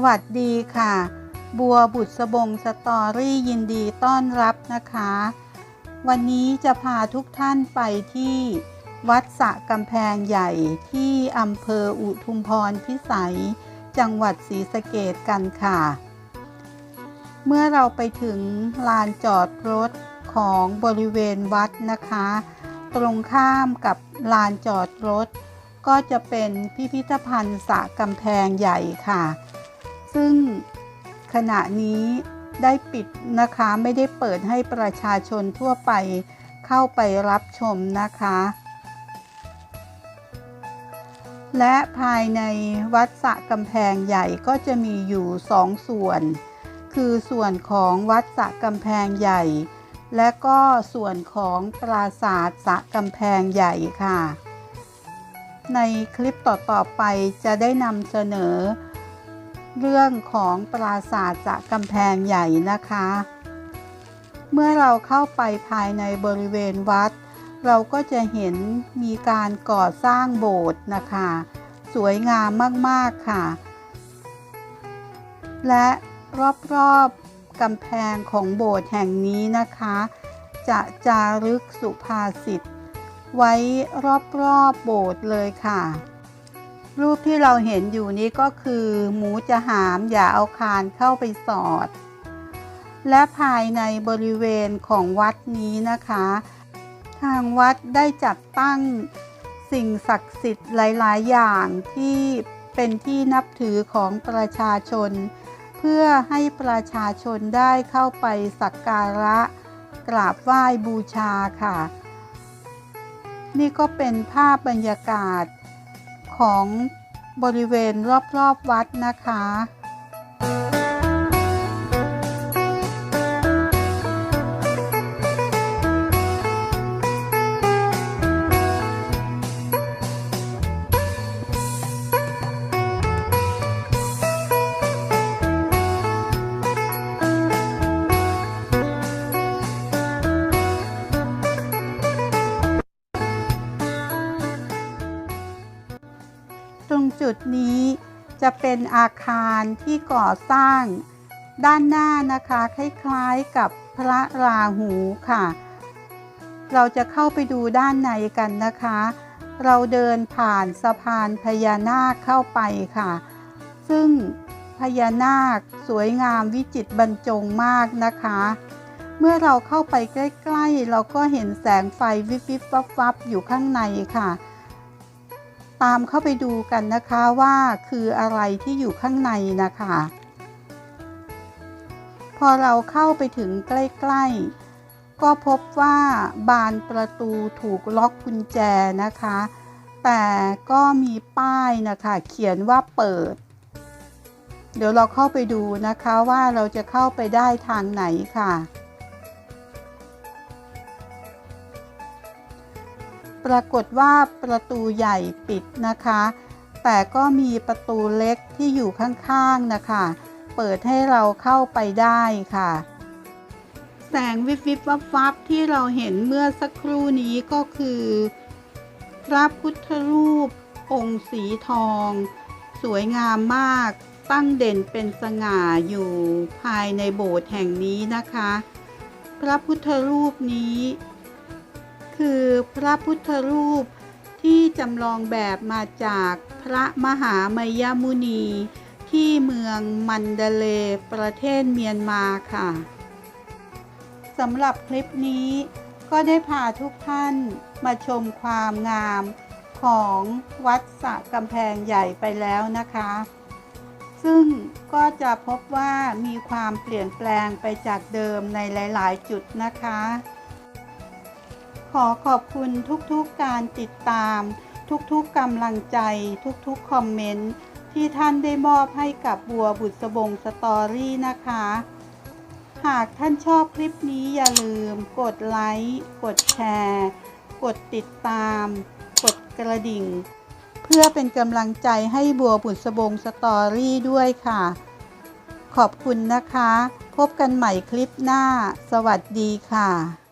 สวัสดีค่ะ บัวบุษบงสตอรี่ยินดีต้อนรับนะคะ วันนี้จะพาทุกท่านไปที่วัดสะกำแพงใหญ่ที่อำเภออุทุมพรพิสัย จังหวัดศรีสะเกดกันค่ะ เมื่อเราไปถึงลานจอดรถของบริเวณวัดนะคะ ตรงข้ามกับลานจอดรถ ก็จะเป็นพิพิธภัณฑ์สะกำแพงใหญ่ค่ะ ซึ่งขณะนี้ได้ปิดนะคะไม่ได้เปิดให้ประชาชนทั่วไปเข้าไปรับชมนะคะ และภายในวัดสะกำแพงใหญ่ก็จะมีอยู่สองส่วน คือส่วนของวัดสะกำแพงใหญ่ และก็ส่วนของปราสาทสะกำแพงใหญ่ค่ะ ในคลิปต่อๆไปจะได้นำเสนอ เรื่องของปราสาทสระกำแพงใหญ่นะคะ เมื่อเราเข้าไปภายในบริเวณวัด เราก็จะเห็นมีการก่อสร้างโบสถ์นะคะ สวยงามมากๆค่ะ และรอบๆกำแพงของโบสถ์แห่งนี้นะคะ จะจารึกสุภาษิตไว้รอบๆโบสถ์เลยค่ะ รูปที่เราเห็นอยู่นี้ก็คือ หมูจะหามอย่าเอาคานเข้าไปสอด และภายในบริเวณของวัดนี้นะคะ ทางวัดได้จัดตั้งสิ่งศักดิ์สิทธิ์หลาย ๆ อย่างที่เป็นที่นับถือของประชาชน เพื่อให้ประชาชนได้เข้าไปสักการะกราบไหว้บูชาค่ะ นี่ก็เป็นภาพบรรยากาศ ของบริเวณรอบๆวัดนะคะ ตรงจุดนี้จะเป็นอาคารที่ก่อสร้าง ด้านหน้านะคะคล้ายๆกับพระราหูค่ะ เราจะเข้าไปดูด้านในกันนะคะ เราเดินผ่านสะพานพญานาคเข้าไปค่ะ ซึ่งพญานาคสวยงามวิจิตรบรรจงมากนะคะ เมื่อเราเข้าไปใกล้ ๆ เราก็เห็นแสงไฟวิบวิบวับวับอยู่ข้างในค่ะ ตามเข้าไปดูกันนะคะว่าคืออะไรที่อยู่ข้างในนะคะ พอเราเข้าไปถึงใกล้ ๆ ก็พบว่าบานประตูถูกล็อกกุญแจนะคะ แต่ก็มีป้ายนะคะเขียนว่าเปิด เดี๋ยวเราเข้าไปดูนะคะว่าเราจะเข้าไปได้ทางไหนค่ะ ปรากฏว่าประตูใหญ่ปิดนะคะ แต่ก็มีประตูเล็กที่อยู่ข้างๆนะคะ เปิดให้เราเข้าไปได้ค่ะ แสงวิบวิบวับวับที่เราเห็นเมื่อสักครู่นี้ก็คือ พระพุทธรูป องค์สีทอง สวยงามมากตั้งเด่นเป็นสง่าอยู่ภายในโบสถ์แห่งนี้นะคะ พระพุทธรูปนี้ คือพระพุทธรูปที่จำลองแบบมาจากพระมหามยมุนี ที่เมืองมันเดเลประเทศเมียนมาค่ะสำหรับคลิปนี้ก็ได้พาทุกท่านมาชมความงามของวัดสะกำแพงใหญ่ไปแล้วนะคะ ซึ่งก็จะพบว่ามีความเปลี่ยนแปลงไปจากเดิมในหลาย ๆ จุดนะคะ ขอขอบคุณทุกๆการติดตาม ทุกๆกำลังใจ ทุกๆคอมเมนต์ที่ท่านได้มอบให้กับบัวบุษบงสตอรี่นะคะ หากท่านชอบคลิปนี้อย่าลืม กดไลค์กดแชร์ กดติดตาม กดกระดิ่ง เพื่อเป็นกำลังใจให้บัวบุษบงสตอรี่ด้วยค่ะ ขอบคุณนะคะ พบกันใหม่คลิปหน้า สวัสดีค่ะ